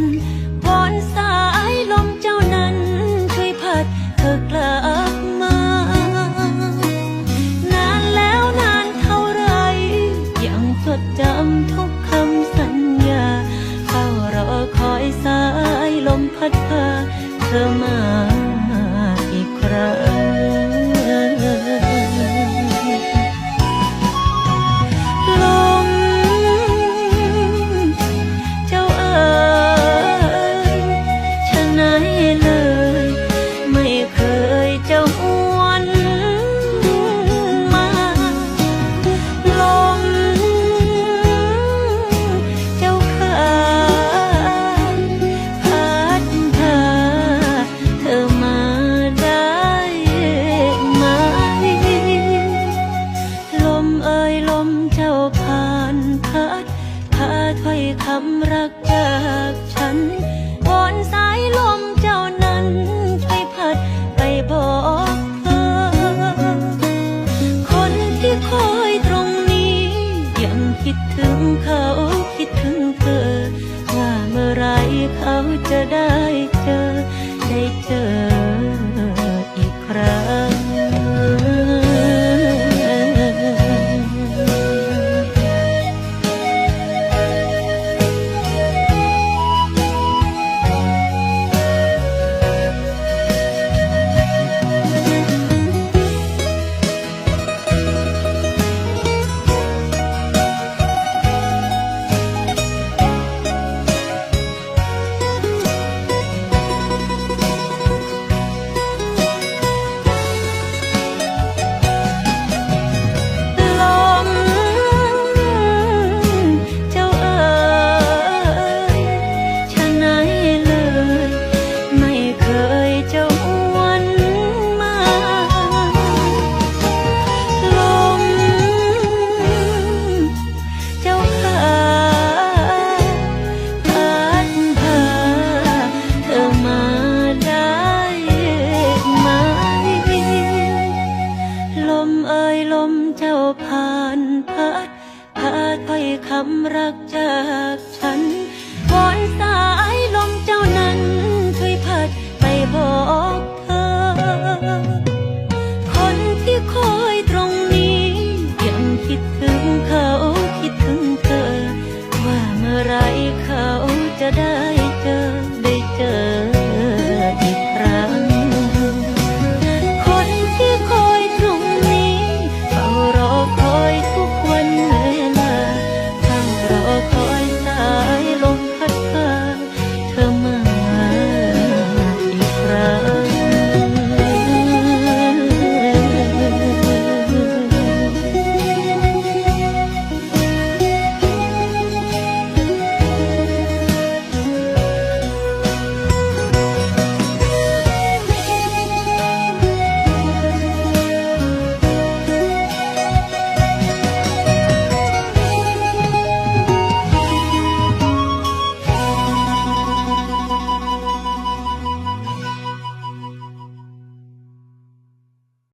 นพันวอนสายลมเจ้านั้นช่วยพัดเธอกลับมา นานแล้วนานเท่าไร ยังจดจำทุกคำสัญญาเฝ้ารอคอยสายลมพัดพาเธอมา รักจากฉันวอนสายลมเจ้านั้นช่วยพัดไปบอกเธอ คนที่คอยตรงนี้ยังคิดถึงเขาคิดถึงเธอ ว่าเมื่อไรเขาจะได้เจอได้เจอ มเอ่ยลมเจ้าผ่านพัดพาถ้อยคำรักจากฉันวอนสายลมเจ้านั้นช่วยพัดไปบอกเธอ คนที่คอยตรงนี้ ยังคิดถึงเขาคิดถึงเธอ ว่าเมื่อไรเขาจะได้